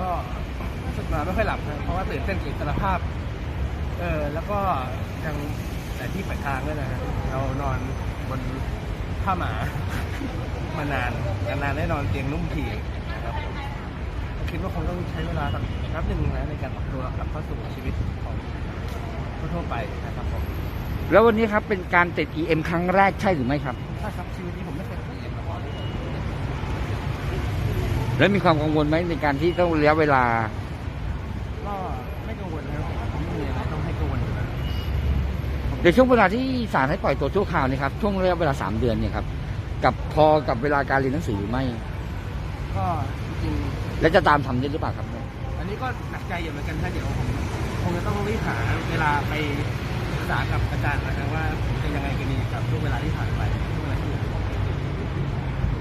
ก็รู้สึกนอนไม่ค่อยหลับนะเพราะว่าตื่นเต้นกับอิสารภาพ เออแล้วก็ยังแต่ที่ปลายทางด้วยนะฮะเรานอนบนผ้าหมามานานนานๆได้นอนเตียงนุ่มทีนะครับผมคิดว่าคงต้องใช้เวลาสักนับหนึ่งนะในการปรับตัวกลับเข้าสู่ชีวิตของทั่วๆไปนะครับผมแล้ววันนี้ครับเป็นการติด EM ครั้งแรกใช่หรือไม่ครับ ถ้าครับชีวิตนี้ผมไม่เคยเปลี่ยนมาก่อน แล้วมีความกังวลไหมในการที่ต้องระยะเวลา ก็ไม่กังวลนะครับผมไม่มีอะไรต้องให้กังวลอยู่แล้วในช่วงเวลาที่ศาลให้ปล่อยตัวชั่วคราวเนี่ยครับ ช่วงระยะเวลาสามเดือนเนี่ยครับ กับพอกับเวลาการเรียนหนังสือหรือไม่ ก็จริงและจะตามทำได้หรือเปล่าครับ ๆอันนี้ก็หนักใจอยู่เหมือนกันถ้าเดี๋ยวผมคงจะต้องรีบหาเวลาไปปรึกษากับอาจารย์นะครับว่าผมจะยังไงกันดีกับช่วงเวลาที่ผ่านไปช่วงเวลาที่เหลือ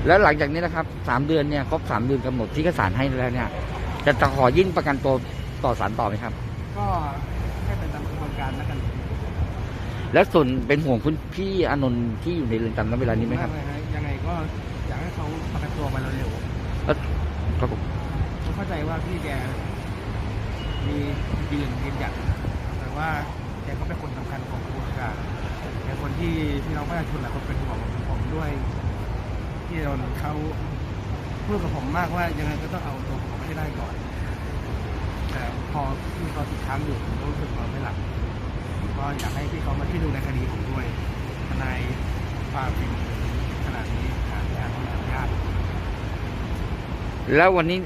แล้วหลังจากนี้นะครับสามเดือนเนี่ยครบสามเดือนกำหนดที่ศาลให้แล้วเนี่ย จะจะขอยื่นประกันตัวต่อศาลต่อไหมครับ ก็ให้เป็นตามกระบวนการแล้วกันแล้วส่วนเป็นห่วงคุณพี่อานนท์ที่อยู่ในเรือนจำณเวลานี้ไหมครับากเลยฮะยังไงก็อยากให้เขาประกันตัวมาเร็วครับผมๆผมเข้าใจว่าพี่แกมียืนยืนหยัดแต่ว่าแกก็เป็นคนสำคัญของกระบวนการเป็นคนที่พี่น้องประชาชนหลายคนเป็นห่วงผมด้วย ที่โดนเขาพูดกับผมมากว่ายังไงก็ต้องเอาตัวผมให้ได้ก่อน แต่พอพี่เขาติดค้างอยู่ผมก็รู้สึกนอนไม่หลับผมก็อยากให้พี่เขามาที่วยดูในคดีผมด้วยทนายความจริงขนาดนี้หาญาติหาญาติแล้ววันนี้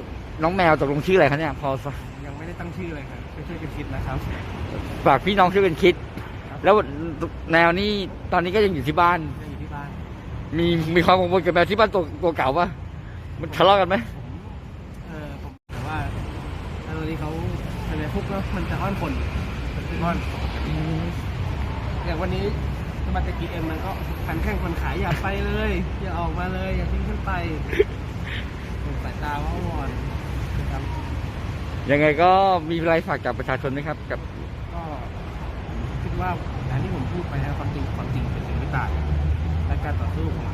น้องแมวตกลงชื่ออะไรคะเนี่ยพอยังไม่ได้ตั้งชื่อเลยครับช่วยๆกันคิดนะครับฝากพี่น้องช่วยกันคิด แล้วแมวนี่ตอนนี้ก็ยังอยู่ที่บ้าน ยังอยู่ที่บ้าน มีมีความกังวลกับแมวที่บ้านตัวตัวเก่าปะมันทะเลาะกันไหมผมเออผมแต่ว่าตอนนี้เขาในคุกแล้วมันจะอ้อนคนมันจะอ้อนอย่างวันนี้สมาติกีเอ็มมันก็ขันแข้งคนขายอย่าไปเลย อย่าออกมาเลย อย่าทิ้งขึ้นไปสายตาว่าวอนนะครับยังไงก็มีอะไรฝากกับประชาชนไหมครับ กับก็คิดว่าอย่างที่ผมพูดไปนะความจริงความจริงเป็นสิ่งไม่ตาย และการต่อสู้ของ